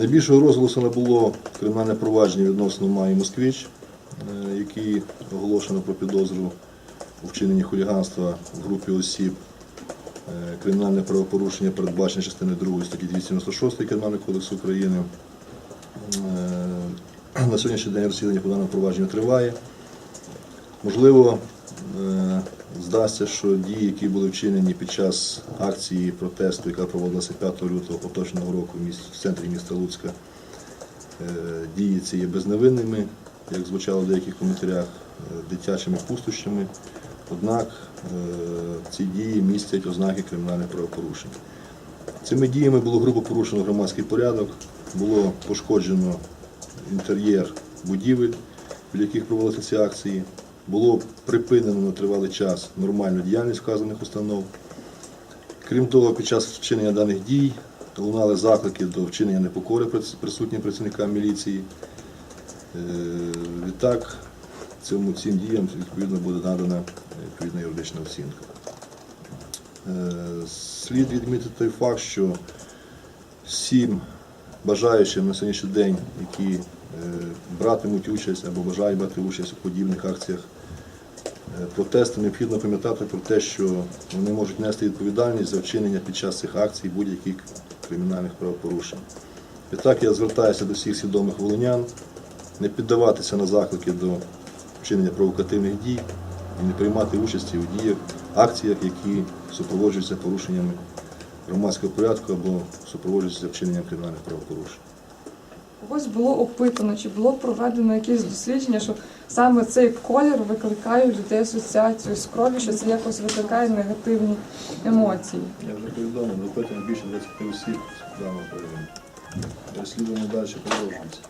Найбільшого розголосу набуло кримінальне провадження відносно Майї Москвич, е, який оголошено про підозру у вчиненні хуліганства в групі осіб. Е, Кримінальне правопорушення передбачене частиною 2 статті 296 Кримінального кодексу України. Е, На сьогоднішній день розслідування по даному провадженню триває. Можливо, здасться, що дії, які були вчинені під час акції протесту, яка проводилася 5 лютого поточного року в місті- в центрі міста Луцька, е, дії ці є безневинними, як звучало в деяких коментарях, е, дитячими пустощами. Однак е, ці дії містять ознаки кримінальних правопорушень. Цими діями було грубо порушено громадський порядок, було пошкоджено інтер'єр будівель, біля яких проводилися ці акції. Було припинено на тривалий час нормальну діяльність вказаних установ. Крім того, під час вчинення даних дій лунали заклики до вчинення непокори присутнім працівникам міліції. Е, Відтак, цьому цим діям відповідно буде надана е, відповідна юридична оцінка. Е, Слід відмітити той факт, що всім бажаючим на сьогоднішній день, які братимуть участь або бажають брати участь у подібних акціях е, протесту, необхідно пам'ятати про те, що вони можуть нести відповідальність за вчинення під час цих акцій будь-яких кримінальних правопорушень. Відтак я звертаюся до всіх свідомих волинян не піддаватися на заклики до вчинення провокативних дій і не приймати участі у діях, акціях, які супроводжуються порушеннями громадського порядку або супроводжуються вчиненням кримінальних правопорушень. Ось було опитано, чи було проведено якесь дослідження, що саме цей колір викликає у людей асоціацію з кров'ю, що це якось викликає негативні емоції. Я вже повідомив, потім більше 20 осіб з приводу. Розслідування далі продовжується.